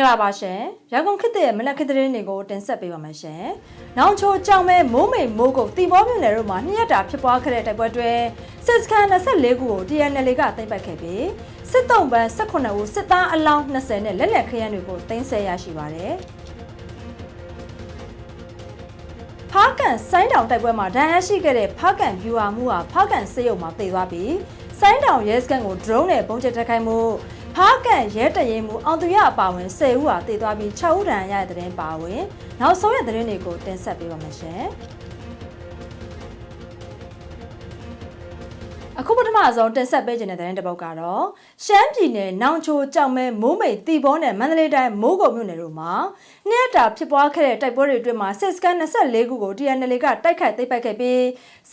္ဂလာပါရှင်ရန်ကုန်ခေတ်ရဲ့မနက်ခေတ်သတင်းတွေကိုတင်ဆက်ပေးပါမယ်ရှင်။နောင်ချိုကြောင်မဲမိုးမိန်မိုးကုတ်တီဘောမြို့နယ်တို့မှာနှစ်ရက်တာဖြစ်ပွားခဲ့တဲ့တိုက်ပွဲတွင်စစ်စခန်း24ခုကို TNL ကသိမ်းပိုက်ခဲ့ပြီးစစ်တုံးပန်း18ဦးစစ်သားအလောင်း20နဲ့လက်လက်ခရမ်းတွေကိုသိမ်းဆည်းရရှိပါတယ်။ဖားကန်ဆိုင်းတောင်တိုက်ပွဲမှာဒဏ်ရာရှိခဲ့တဲ့ဖားကန်ဗျူဟာမှုဟာဖားကန်စေယုံမှာတည်သွားပြီးဆိုင်းတောင်ရဲစခန်းကို drone နဲ့ပုံကျက်တက်ခိုင်းမှု ဖားကန်ရဲတရင်မှုအောင်သူရအပါဝင်10ဦးဟာတည်သွားပြီး6ဦးဒဏ်ရာရတဲ့တဲ့တင်ပါဝင်နောက်ဆုံးရတဲ့တဲ့တွေကိုတင်ဆက်ပေးပါမယ်ရှင်။ အခုပထမဆုံးတင်ဆက်ပေးခြင်းတဲ့တဲ့တစ်ပုဒ်ကတော့ရှမ်းပြည်နယ်နောင်ချိုကြောက်မဲမိုးမိတ်တီဘောနဲ့မန္တလေးတိုင်းမိုးကုတ်မြို့နယ်တို့မှာနှစ်ရက်တာဖြစ်ပွားခဲ့တဲ့တိုက်ပွဲတွေအတွင်းမှာစစ်စကန်24ခုကို TNL ကတိုက်ခိုက်သိမ်းပိုက်ခဲ့ပြီး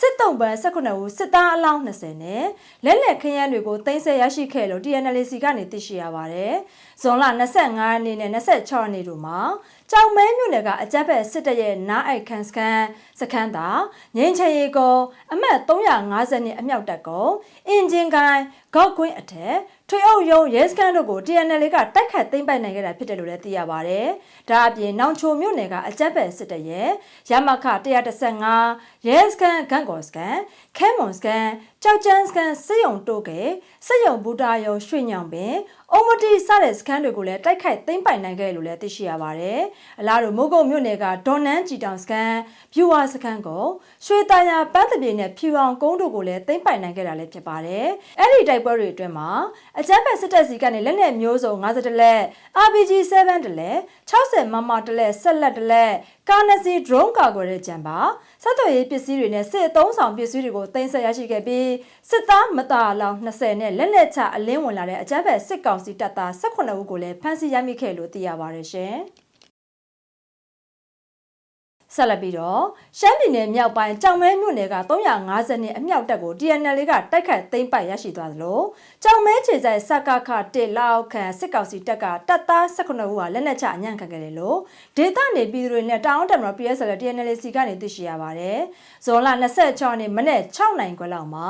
စစ်တုံးပန်း18ဦးစစ်သားအလောင်း20နဲ့လက်လက်ခရမ်းတွေကိုသိမ်းဆည်းရရှိခဲ့လို့ TNL စီကနေသိရှိရပါတယ်။ဇွန်လ25ရက်နေ့နဲ့26ရက်နေ့တို့မှာ ကြောင်မဲမြို့နယ်ကအကြက်ဘက်စစ်တပ်ရဲ့နားအိုက်ခန်းစခန်းစခန်းသာငင်းချေရီကောအမှတ်350နှစ်အမြောက်တပ်ကောအင်ဂျင်ကိုင်းဂေါက်ကွင်းအထက် ထွေအုပ်ရုံးရဲစခန်းတို့ကို TNL ကတိုက်ခတ်သိမ်းပိုက်နိုင်ခဲ့တာဖြစ်တယ်လို့လည်းသိရပါတယ်။ဒါအပြင်နောင်ချိုမြို့နယ်ကအကြက်ဘက်စစ်တပ်ရဲ့ရမခ115ရဲစခန်းဂန့်ကော်စခန်းခဲမွန်စခန်းကြောက်ကျန်းစခန်းစစ်ရုံတိုးကေစစ်ရုံဘူတာရုံရွှေညောင်ပင်အုံမတီစတဲ့စခန်းတွေကိုလည်းတိုက်ခိုက်သိမ်းပိုက်နိုင်ခဲ့လို့လည်းသိရှိရပါတယ်။အလားတူမိုးကုတ်မြို့နယ်ကဒေါ်နန်းကြည်တောင်စခန်းဖြူဝါစခန်းကိုရွှေတာယာပန်းတပြေနဲ့ဖြူအောင်ကုန်းတို့ကိုလည်းသိမ်းပိုက်နိုင်ခဲ့တာလည်းဖြစ်ပါတယ်။အဲ့ဒီတိုက်ပွဲတွေအတွင်းမှာအကြမ်းဖက်စစ်တပ်စီကနေလက်နက်မျိုးစုံ50လက် RPG 7တလက်60မမတလက်ဆက်လက်တလက်ကာနစီ drone ကာကွယ်တဲ့ကြံပါဆက်သွယ်ရေးပစ္စည်းတွေနဲ့စစ်အုံဆောင်ပစ္စည်းတွေကိုတင်ဆက်ရရှိခဲ့ပြီးစစ်သားမတာလောင်20နဲ့လက်လက်ချအလင်းဝင်လာတဲ့အကြမ်းဖက်စစ်ကောင်စီတပ်သား18ဦးကိုလည်းဖမ်းဆီးရမိခဲ့လို့သိရပါတယ်ရှင်။ ဆက်လက်ပြီးတော့ရှမ်းပြည်နယ်မြောက်ပိုင်းကြောင်မဲမြို့နယ်က350နှစ်အမြောက်တပ်ကို TNL ကတိုက်ခတ်သိမ်းပိုက်ရရှိသွားသလိုကြောင်မဲခြေဆိုင်စကခတစ်လောက်ခန်စစ်ကောင်စီတပ်ကတပ်သား18ဦးဟာလက်နက်ချအညံ့ခံခဲ့တယ်လို့ဒေသနေပြည်သူတွေနဲ့တောင်တမတော် PSL TNL စီကနေသိရှိရပါတယ်။ဇွန်လ26ရက်နေ့မနေ့6နိုင်ခွဲလောက်မှာ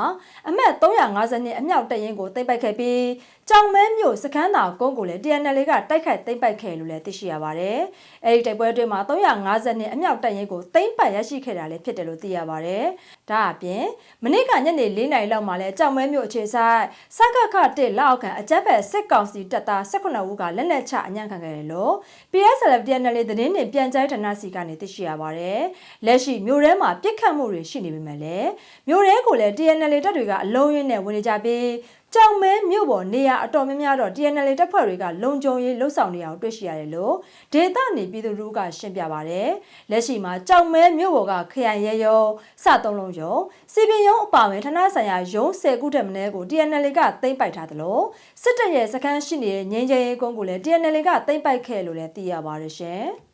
အမှတ်350နှစ်အမြောက်တပ်ရင်းကိုသိမ်းပိုက်ခဲ့ပြီးကြောင်မဲမြို့စခန်းသာကုန်းကိုလည်း TNL ကတိုက်ခိုက်သိမ်းပိုက်ခဲ့လို့လည်းသိရှိရပါတယ်။အဲဒီတိုက်ပွဲအတွင်းမှာ350နှစ်အမြောက်တပ်ရင်းကိုသိမ်းပိုက်ရရှိခဲ့တာလည်းဖြစ်တယ်လို့သိရပါတယ်။ဒါအပြင်မနေ့ကညနေ4နာရီလောက်မှာလည်းကြောင်မဲမြို့အခြေဆိုင်စကခတစ်လက်အောက်ခံအကြမ်းဖက်စစ်ကောင်စီတပ်သား18ဦးကလက်နက်ချအညံ့ခံခဲ့တယ်လို့ PSLF TNL သတင်းနဲ့ပြန်ကြားဌာနစီကနေသိရှိရပါတယ်။လက်ရှိမြို့ထဲမှာပြစ်ခတ်မှုတွေရှိနေပေမဲ့လည်းမြို့ထဲကိုလည်း TNL တပ်တွေကအလုံးရင်းနဲ့ဝင်နေကြပြီး ကြောင်မဲမြို့ပေါ်နေရာအတော်များများတော့ TNL တပ်ဖွဲ့တွေကလုံခြုံရေးလှုပ်ဆောင်နေအောင်တွေ့ရှိရတယ်လို့ဒေသနေပြည်သူတို့ကရှင်းပြပါတယ်။လက်ရှိမှာကြောင်မဲမြို့ပေါ်ကခရိုင်ရဲရုံစသုံးလုံးရုံစီပင်ရုံအပါဝင်ဌာနဆိုင်ရာရုံး10ခုထက်မနည်းကို TNL ကသိမ်းပိုက်ထားသလိုစစ်တပ်ရဲ့စခန်းရှိနေတဲ့ငင်းချဲရေးကုန်းကိုလည်း TNL ကသိမ်းပိုက်ခဲ့လို့လည်းသိရပါတယ်ရှင်။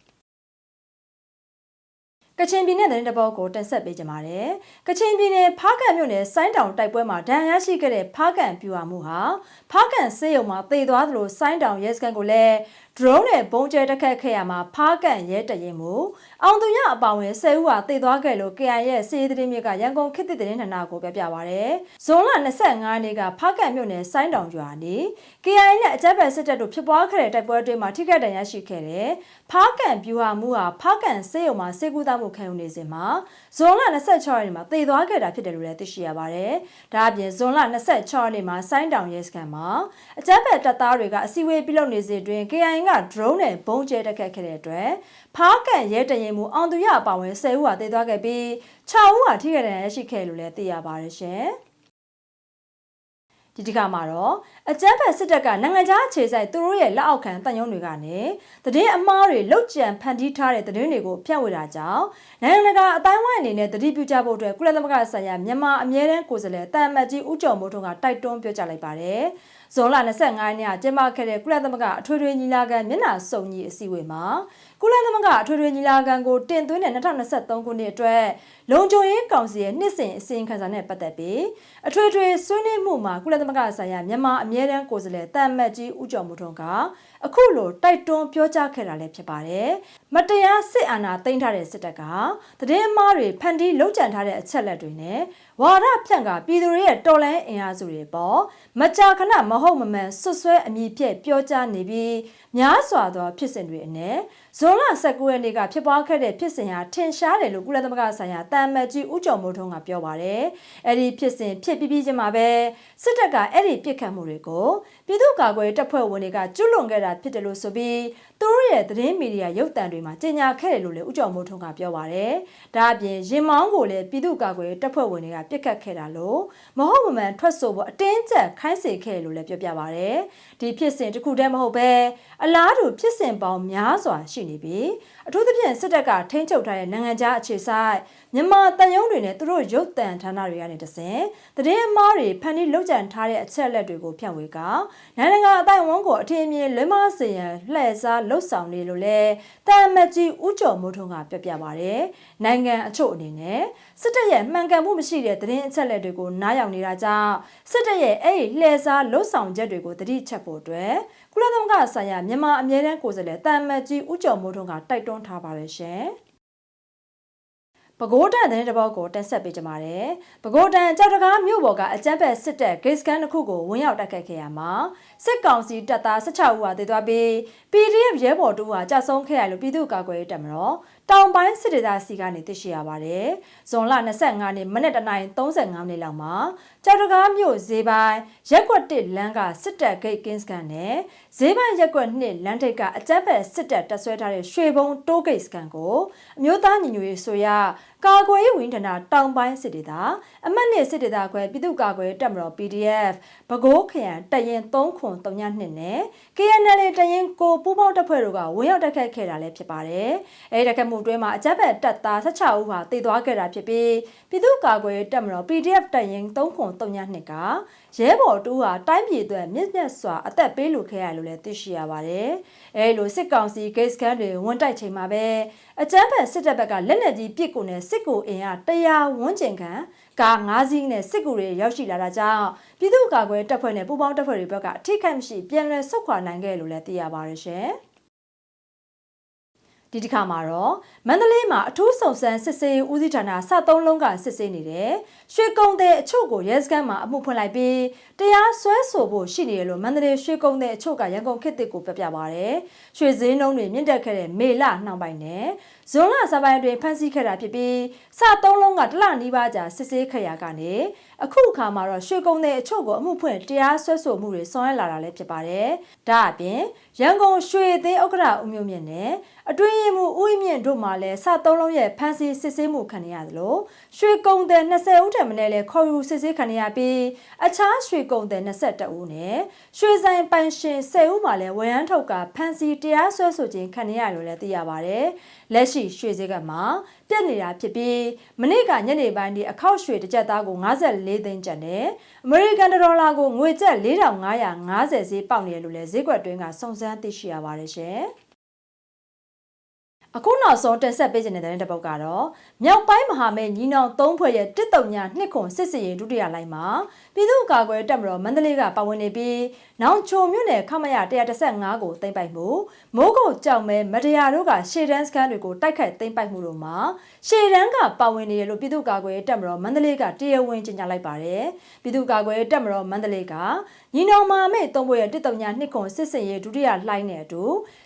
ကချင်ပြည်နယ်သတင်းတပုတ်ကိုတင်ဆက်ပေးကြပါမယ်။ကချင်ပြည်နယ်ဖားကန်မြို့နယ်စိုင်းတောင်တိုက်ပွဲမှာဒဏ်ရာရှိခဲ့တဲ့ဖားကန်ပြူဟာမှုဟာဖားကန်စေယုံမှာသေသွားသလိုစိုင်းတောင်ရဲစခန်းကိုလည်း drone နဲ့ပုံကျဲတက်ခတ်ခဲ့ရမှာဖားကန်ရဲတရင်မှုအောင်သူရအပောင်ဝင်10ဦးဟာသေသွားခဲ့လို့ KI ရဲ့စီးရီးသတင်းမြစ်ကရန်ကုန်ခေတ်သစ်သတင်းဌာနကိုပြပြပါရယ်။ဇွန်လ25ရက်နေ့ကဖားကန်မြို့နယ်စိုင်းတောင်ရွာနေ KI နဲ့အကြမ်းဖက်စစ်တပ်တို့ဖြစ်ပွားခဲ့တဲ့တိုက်ပွဲအတွင်းမှာထိခိုက်ဒဏ်ရာရှိခဲ့တဲ့ဖားကန်ပြူဟာမှုဟာဖားကန်စေယုံမှာစေကူသားမှုခံယူနေစဉ်မှာဇွန်လ26ရက်နေ့မှာသေသွားခဲ့တာဖြစ်တယ်လို့လည်းသိရှိရပါတယ်။ဒါအပြင်ဇွန်လ26ရက်နေ့မှာစိုင်းတောင်ရဲစခန်းမှာအကြမ်းဖက်တပ်သားတွေကအစည်းအဝေးပြုလုပ်နေစဉ်တွင် KI က drone နဲ့ဘုံကျဲတက်ခတ်ခဲ့တဲ့အတွက်ဖားကန်ရဲတရင်မှုအောင်သူရအပါဝင်10ဦးဟာသေသွားခဲ့ပြီး6ဦးဟာထိခိုက်ဒဏ်ရာရှိခဲ့လို့လည်းသိရပါတယ်ရှင်။ဒီတစ်ခါမှာတော့အကြမ်းဖက်စစ်တပ်ကနိုင်ငံခြားအခြေစိုက်သူတို့ရဲ့လက်အောက်ခံတန်ယုံတွေကနေတည်င်းအမားတွေလောက်ကျန်ဖန်တီးထားတဲ့တည်င်းတွေကိုဖြန့်ဝေတာကြောင့်နိုင်ငံတကာအတိုင်းဝိုင်းအနေနဲ့တတိပြုကြဖို့အတွက်ကုလသမဂ္ဂဆိုင်ရာမြန်မာအမြဲတမ်းကိုယ်စားလှယ်တာမတ်ကြီးဦးကျော်မိုးထွန်းကတိုက်တွန်းပြောကြားလိုက်ပါတယ်။ ဇွန်လ25ရက်နေ့ကကျင်းပခဲ့တဲ့ကုလသမဂ္ဂအထွေထွေညီလာခံမျက်နှာစုံညီအစည်းအဝေးမှာကုလသမဂ္ဂအထွေထွေညီလာခံကိုတင်သွင်းတဲ့2023ခုနှစ်အတွက်လုံခြုံရေးကောင်စီရဲ့နှစ်စဉ်အစီရင်ခံစာနဲ့ပတ်သက်ပြီးအထွေထွေဆွေးနွေးမှုမှာကုလသမဂ္ဂဆိုင်ရာမြန်မာအမြဲတမ်းကိုယ်စားလှယ်တာမတ်ကြီးဦးကျော်မိုးထွန်းကအခုလိုတိုက်တွန်းပြောကြားခဲ့တာလည်းဖြစ်ပါတယ်။မမတရားစစ်အာဏာသိမ်းထားတဲ့စစ်တပ်ကသတင်းအမှားတွေဖန်တီးလုံခြံထားတဲ့အချက်လက်တွေနဲ့ဝါဒဖြန့်ကပြည်သူတွေရဲ့တော်လှန်အင်အားစုတွေပေါ်မကြာခဏမဟုတ်မမှန်ဆွဆွဲအမိဖြက်ပြောကြားနေပြီးများစွာသောဖြစ်စဉ်တွေအနက် ဇွန်လ19ရက်နေ့ကဖြစ်ပွားခဲ့တဲ့ဖြစ်စဉ်ဟာထင်ရှားတယ်လို့ကုလသမဂ္ဂဆိုင်ရာတာမတ်ကြီးဦးကျော်မိုးထွန်းကပြောပါတယ်။အဲ့ဒီဖြစ်စဉ်ဖြစ်ပြီးပြီးချင်းမှာပဲစစ်တပ်ကအဲ့ဒီပြစ်ခတ်မှုတွေကိုပြည်သူ့ကာကွယ်တပ်ဖွဲ့ဝင်တွေကကျွလွန်ခဲ့တာဖြစ်တယ်လို့ဆိုပြီးသူတို့ရဲ့သတင်းမီဒီယာရုပ်သံတွေမှာကြေညာခဲ့တယ်လို့လည်းဦးကျော်မိုးထွန်းကပြောပါတယ်။ဒါအပြင်ရင်မောင်းကိုလည်းပြည်သူ့ကာကွယ်တပ်ဖွဲ့ဝင်တွေကပြစ်ခတ်ခဲ့တာလို့မဟုတ်မမှန်ထွက်ဆိုဖို့အတင်းကျပ်ခိုင်းစေခဲ့တယ်လို့လည်းပြောပြပါတယ်။ဒီဖြစ်စဉ်တစ်ခုတည်းမဟုတ်ပဲအလားတူဖြစ်စဉ်ပေါင်းများစွာရှိနေပြီး အထူးသဖြင့်စစ်တပ်ကထိန်းချုပ်ထားတဲ့နိုင်ငံခြားအခြေဆိုင်မြန်မာတန်ယုံတွေနဲ့သူတို့ရုပ်တံဌာနတွေကနေတဆင်သတင်းအမှားတွေဖန်တီးလုပ်ကြံထားတဲ့အချက်အလက်တွေကိုဖြန့်ဝေကနိုင်ငံတကာအတိုင်းအဝန်ကိုအထင်အမြင်လွဲမစေရန်လှည့်စားလှုပ်ဆောင်နေလို့လဲတာမတ်ကြီးဦးကျော်မိုးထွန်းကပြပြပါဗျ။နိုင်ငံအချို့အနေနဲ့စစ်တပ်ရဲ့မှန်ကန်မှုမရှိတဲ့သတင်းအချက်အလက်တွေကိုနားယောင်နေတာကြောင့်စစ်တပ်ရဲ့အဲ့ဒီလှည့်စားလှုပ်ဆောင်ချက်တွေကိုတတိချက်ဖို့အတွက် ကုလသမဂ္ဂဆိုင်ရာမြန်မာအမြဲတမ်းကိုယ်စားလှယ်တာမတ်ကြီးဦးကျော်မိုးထွန်းကတိုက်တွန်းထားပါတယ်ရှင်။ပဲခူးတန်တဲ့တဘောကိုတက်ဆက်ပေးကြပါတယ်။ပဲခူးတန်ကြောက်တကားမြို့ပေါ်ကအကြမ်းဖက်စစ်တပ်ဂိတ်စကန်တစ်ခုကိုဝင်ရောက်တိုက်ခိုက်ခဲ့ရမှာစစ်ကောင်စီတပ်သား16ဦးဟာတည်သွားပြီး PDF ရဲဘော်တို့ဟာကြာဆုံးခဲ့ရလို့ပြည်သူ့ကာကွယ်ရေးတပ်မတော် တောင်ပိုင်းစစ်ဒေသစီကနေသိရှိရပါတယ်။ဇွန်လ25ရက်မနေ့တနိုင်35မိနစ်လောက်မှာကြောက်တကားမြို့ဈေးပိုင်းရက်ကွက်1လမ်းကစစ်တပ်ဂိတ်ကင်းစကန်နဲ့ဈေးပိုင်းရက်ကွက်2လမ်းထိပ်ကအကြမ်းဖက်စစ်တပ်တပ်ဆွဲထားတဲ့ရွှေဘုံတိုးဂိတ်စကန်ကိုအမျိုးသားညီညွတ်ရေးဆိုရ ကာကွယ်ရေးဝန်ထမ်းတောင်ပိုင်းစစ်ဒေသအမှတ်နှစ်စစ်ဒေသခွဲပြည်သူ့ကာကွယ်တပ်မတော် PDF ဘကိုးခရိုင်တရင်3ခွန်3ညနှစ်နဲ့ KNL တရင်ကိုပူးပေါင်းတပ်ဖွဲ့တို့ကဝင်ရောက်တိုက်ခိုက်ခဲ့တာလည်းဖြစ်ပါတယ်။အဲဒီတိုက်ခိုက်မှုအတွင်းမှာအကြမ်းဖက်တပ်သား16ဦးဟာတေသွားခဲ့တာဖြစ်ပြီးပြည်သူ့ကာကွယ်တပ်မတော် PDF တရင်3ခွန်3ညနှစ်ကရဲဘော်တူဟာတိုင်းပြည်အတွက်မြင့်မြတ်စွာအသက်ပေးလူခဲ့ရလို့လည်းသိရှိရပါတယ်။အဲလိုစစ်ကောင်စီဂိတ်စကန်တွေဝန်တိုက်ချိန်မှာပဲအကြမ်းဖက်စစ်တပ်ဘက်ကလက်နက်ကြီးပစ်ကိုနဲ့စစ်ကိုအင်အားတရားဝန်းကျင်ခံကား၅စီးနဲ့စစ်ကူတွေရောက်ရှိလာတာကြောင့်ပြည်သူ့ကာကွယ်တပ်ဖွဲ့နဲ့ပူးပေါင်းတပ်ဖွဲ့တွေဘက်ကအထိခိုက်မရှိပြန်လည်ဆုတ်ခွာနိုင်ခဲ့လို့လည်းသိရပါတယ်ရှင်။ဒီတစ်ခါမှာတော့မန္တလေးမှာအထူးစုံစမ်းစစ်ဆေးဦးစီးဌာနစသုံးလုံးကစစ်ဆေးနေတယ်ရွှေကုံတဲ့အချို့ကိုရဲစခန်းမှာအမှုဖွင့်လိုက်ပြီးတရားစွဲဆိုဖို့ရှိနေတယ်လို့မန္တလေးရွှေကုံတဲ့အချို့ကရန်ကုန်ခေတ်တစ်ကိုပြပြပါရယ်ရွှေစင်းနှုံးတွေမြင့်တက်ခဲ့တဲ့မေလနှောင်းပိုင်းနဲ့ဇွန်လစပိုင်းတွင်ဖမ်းဆီးခဲ့တာဖြစ်ပြီးစသုံးလုံးကတလနီးပါးကြာစစ်ဆေးခဲ့ရကနေအခုအခါမှာတော့ရွှေကုံတဲ့အချို့ကိုအမှုဖွင့်တရားစွဲဆိုမှုတွေဆောင်ရွက်လာတာလည်းဖြစ်ပါတယ်ဒါအပြင်ရန်ကုန်ရွှေသိန်းဥက္ကရာဦးမျိုးမြင့်နဲ့အတွင်းရင်မှုဦးမြင့်တို့မှလည်းစသုံးလုံးရဲ့ဖမ်းဆီးစစ်ဆေးမှုခံရသလိုရွှေကုံတဲ့20ဦးထက်မနည်းလဲခေါ်ယူစစ်ဆေးခံရပြီးအခြားရွှေကုံတဲ့22ဦးနဲ့ရွှေဆိုင်ပိုင်ရှင်10ဦးမှလည်းဝရမ်းထုတ်ကဖမ်းဆီးတရားစွဲဆိုခြင်းခံရလို့လည်းသိရပါတယ်လက်ရှိရွှေစည်းကမှာပြက်နေတာဖြစ်ပြီးမနေ့ကညနေပိုင်းဒီအခောက်ရွှေတစ်ကြက်သားကို54သိန်းကျပ်နဲ့အမေရိကန်ဒေါ်လာကိုငွေကျပ်4550ဈေးပေါက်နေတယ်လို့လည်းဈေးကွက်တွင်းကစုံစမ်းသိရှိရပါတယ်ရှင်။ အခုနောက်ဆုံးတင်ဆက်ပေးခြင်းတဲ့တဲ့တစ်ပုတ်ကတော့မြောက်ပိုင်းမဟာမိတ်ညီနောင်၃ဖွဲ့ရဲ့တစ်တုံညာနှစ်ခွန်စစ်စီရင်ဒုတိယလိုင်းမှာပြည်သူ့ကာကွယ်တပ်မတော်မန္တလေးကပါဝင်နေပြီးနောင်ချိုမြို့နယ်ခမရ135ကိုသိမ်းပိုက်မှုမိုးကုတ်ကြောင်မဲမတရားတို့ကရှေ့တန်းစခန်းတွေကိုတိုက်ခိုက်သိမ်းပိုက်မှုတို့မှာရှေ့တန်းကပါဝင်နေရလို့ပြည်သူ့ကာကွယ်တပ်မတော်မန္တလေးကတရားဝင်ကြေညာလိုက်ပါတယ်ပြည်သူ့ကာကွယ်တပ်မတော်မန္တလေးကညီနောင်မဟာမိတ်၃ဖွဲ့ရဲ့တစ်တုံညာနှစ်ခွန်စစ်စီရင်ဒုတိယလိုင်းနဲ့အတူ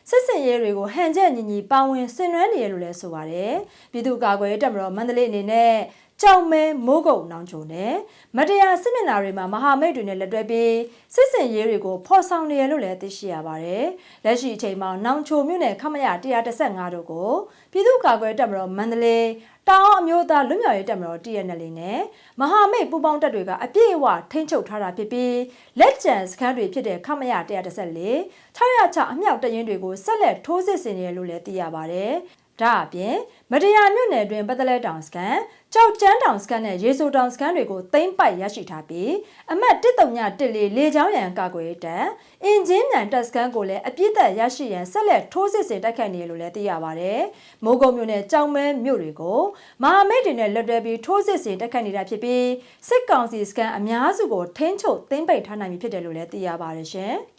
စစ်စင်ရေးတွေကိုဟန်ချက်ညီညီပါဝင်ဆင်နွှဲနေရလို့လည်းဆိုပါတယ်ပြည်သူ့ကာကွယ်တပ်မတော်မန္တလေးအနေနဲ့ ကြောင်မဲမိုးကုတ်နောင်ချုံနဲ့မတရားစစ်မျက်နှာတွေမှာမဟာမိတ်တွေနဲ့လက်တွဲပြီးစစ်စင်ရေးတွေကိုဖော်ဆောင်နေရလို့လည်းသိရှိရပါတယ်။လက်ရှိအချိန်မှာနောင်ချိုမြို့နယ်ခမရ135တို့ကိုပြည်သူ့ကာကွယ်တပ်မတော်မန္တလေးတောင်အမျိုးသားလွတ်မြောက်ရေးတပ်မတော် TNL နဲ့မဟာမိတ်ပူးပေါင်းတပ်တွေကအပြည့်အဝထိန်းချုပ်ထားတာဖြစ်ပြီးလက်ကျန်စခန်းတွေဖြစ်တဲ့ခမရ114 606အမြောက်တရင်တွေကိုဆက်လက်ထိုးစစ်ဆင်နေရလို့လည်းသိရပါတယ်။ ဒါအပြင်မတရားမြို့နယ်တွင်ပတလဲတောင်စကန်ကြောက်ကျန်းတောင်စကန်နဲ့ရေဆိုတောင်စကန်တွေကိုသိမ်းပိုက်ရရှိထားပြီးအမတ်139လေးလေချောင်းရန်ကာကွယ်တပ်အင်ဂျင်မြန်တပ်စကန်ကိုလည်းအပြစ်သက်ရရှိရန်ဆက်လက်ထိုးစစ်ဆင်တိုက်ခိုက်နေလို့လည်းသိရပါတယ်။မိုးကုံမြို့နယ်ကြောင်မဲမြို့တွေကိုမဟာမိတ်တွေနဲ့လက်တွဲပြီးထိုးစစ်ဆင်တိုက်ခိုက်နေတာဖြစ်ပြီးစစ်ကောင်စီစကန်အများစုကိုထိန်းချုပ်သိမ်းပိတ်ထားနိုင်ပြီဖြစ်တယ်လို့လည်းသိရပါတယ်ရှင်။